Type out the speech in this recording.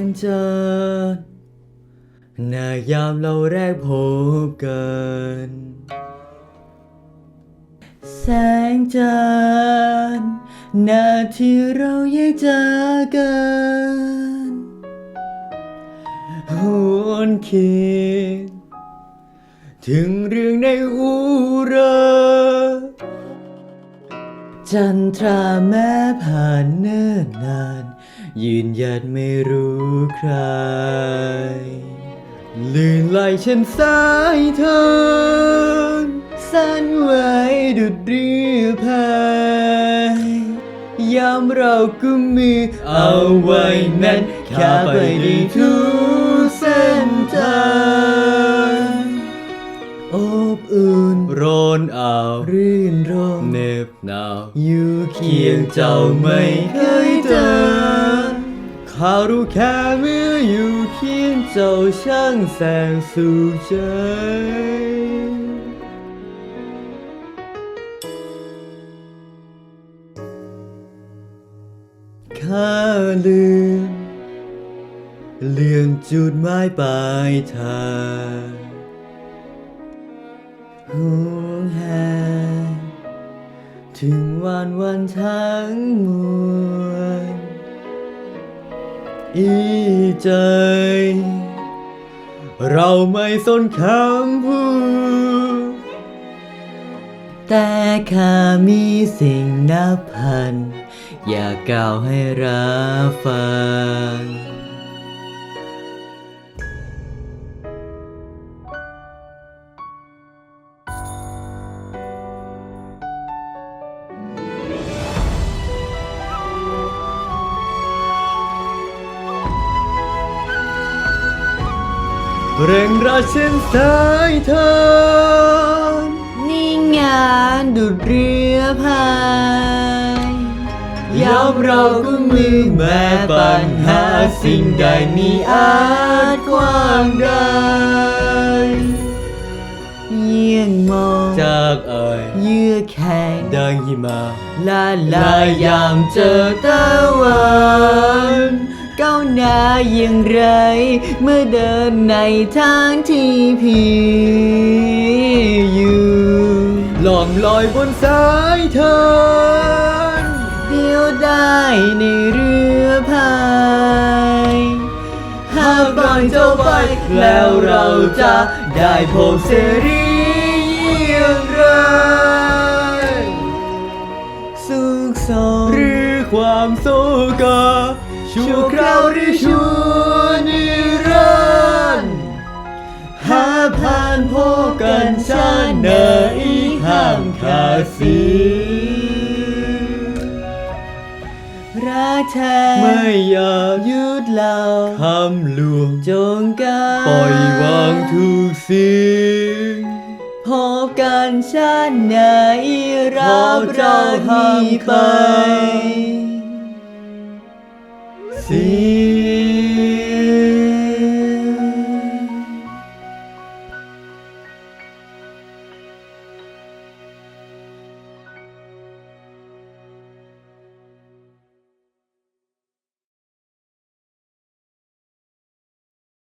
งจันทร์นายามเราแรกพบกันแสงจันทร์นาที่เราแยกจากกันหวนคิด ถึงเรื่องในอุรา จันทราแม้ผ่านเนิ่นนาน ยืนหยัดไม่รู้ใคร ลื่นไหลเช่นสายทานสั้นไว้ดุดเรือพายยามเราก็มีเอาไว้นั้นข้าไปด้ทุก หนาวอยู่เคียงเจ้าไม่เคยเจอข้ารู้แค่เมื่ออยู่เคียงเจ้าช่างแสงสู่ใจข้าลืมเรื่องจุดหมายปลายทางห่วงแหน ถึงวันวันทั้งมวลอีใจ เราไม่สนคำพูดแต่ข้ามีสิ่งนับพัน อยากกล่าวให้รับฟัง เร่งราเช่นสายทานนี่งานดุดเรือพายยามเราก็มือแม้ปัญหาสิ่งใดมีอาจกว้างได้เยี่ยงมองจากเอ่ยเยื่อแข็งดังหิมะละลายยามเจอตะวัน ก้าวหน้าอย่างไร เมื่อเดินในทางที่ผีอยู่ล่องลอยบนสายเทานเดียวได้ในเรือพายหากปล่อยเจ้าไปแล้วเราจะได้พบเสรีอย่างไรสุขสมหรือความโศกา ชั่วคราวหรือชั่วนิรันดร์หาผ่านพบกันชาติไหนห้ามขาดสีรักแท้ไม่อยากยึดเหล่าคำลวงจงการปล่อยวางทุกสิ่งพบกันชาติไหนรับเราให้ไป